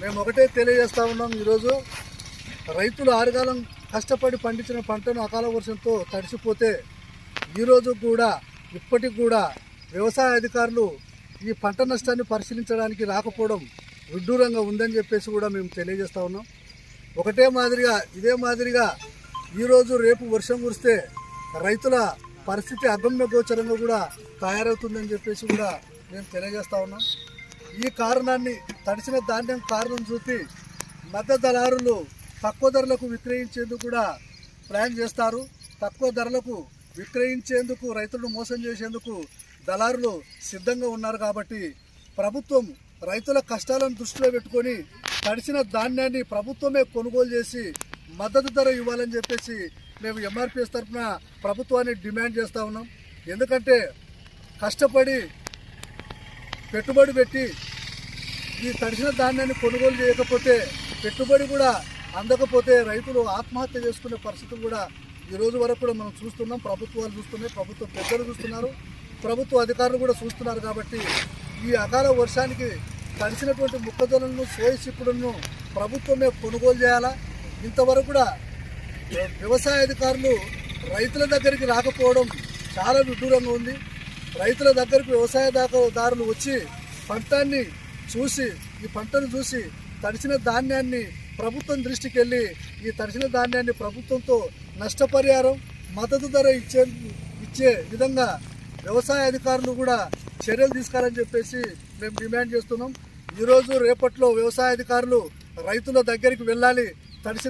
మేము ఒకటే తెలియజేస్తా ఉన్నాం ఈరోజు. రైతులు ఆరుగాలం కష్టపడి పండించిన పంటను అకాల వర్షంతో తడిసిపోతే ఈరోజు కూడా ఇప్పటికి కూడా వ్యవసాయ అధికారులు ఈ పంట నష్టాన్ని పరిశీలించడానికి రాకపోవడం విడ్డూరంగా ఉందని చెప్పేసి కూడా మేము తెలియజేస్తా ఉన్నాం. ఒకటే మాదిరిగా ఇదే మాదిరిగా ఈరోజు రేపు వర్షం కురిస్తే రైతుల పరిస్థితి అగమ్య గోచరంగా కూడా తయారవుతుందని చెప్పేసి కూడా మేము తెలియజేస్తా ఉన్నాం. ఈ కారణాన్ని తడిసిన ధాన్యం కారణం చూపి మధ్య దళారులు తక్కువ ధరలకు విక్రయించేందుకు కూడా ప్లాన్ చేస్తారు. తక్కువ ధరలకు విక్రయించేందుకు రైతులను మోసం చేసేందుకు దళారులు సిద్ధంగా ఉన్నారు కాబట్టి ప్రభుత్వం రైతుల కష్టాలను దృష్టిలో పెట్టుకొని తడిసిన ధాన్యాన్ని ప్రభుత్వమే కొనుగోలు చేసి మద్దతు ధర ఇవ్వాలని చెప్పేసి మేము ఎంఆర్పిఎస్ తరఫున ప్రభుత్వాన్ని డిమాండ్ చేస్తూ ఉన్నాం. ఎందుకంటే కష్టపడి పెట్టుబడి పెట్టి ఈ తడిసిన ధాన్యాన్ని కొనుగోలు చేయకపోతే పెట్టుబడి కూడా అందకపోతే రైతులు ఆత్మహత్య చేసుకునే పరిస్థితులు కూడా ఈ రోజు వరకు కూడా మనం చూస్తున్నాం. ప్రభుత్వాలు చూస్తున్నాయి ప్రభుత్వ పెద్దలు చూస్తున్నారు. ప్రభుత్వ అధికారులు కూడా చూస్తున్నారు కాబట్టి ఈ అకాల వర్షానికి తడిసినటువంటి మొక్కజొన్నలను సోయి చిక్కుడులను ప్రభుత్వమే కొనుగోలు చేయాలా? ఇంతవరకు కూడా వ్యవసాయ అధికారులు రైతుల దగ్గరికి రాకపోవడం చాలా విడ్డూరంగా ఉంది. రైతుల దగ్గరకు వ్యవసాయదారులు వచ్చి పంటాన్ని చూసి ఈ పంటను చూసి తడిసిన ధాన్యాన్ని ప్రభుత్వం దృష్టికి వెళ్ళి ఈ తడిసిన ధాన్యాన్ని ప్రభుత్వంతో నష్టపరిహారం మద్దతు ధర ఇచ్చే ఇచ్చే విధంగా వ్యవసాయ అధికారులు కూడా చర్యలు తీసుకోవాలని చెప్పేసి మేము డిమాండ్ చేస్తున్నాం. ఈరోజు రేపట్లో వ్యవసాయ అధికారులు రైతుల దగ్గరికి వెళ్ళాలి. తడిసిన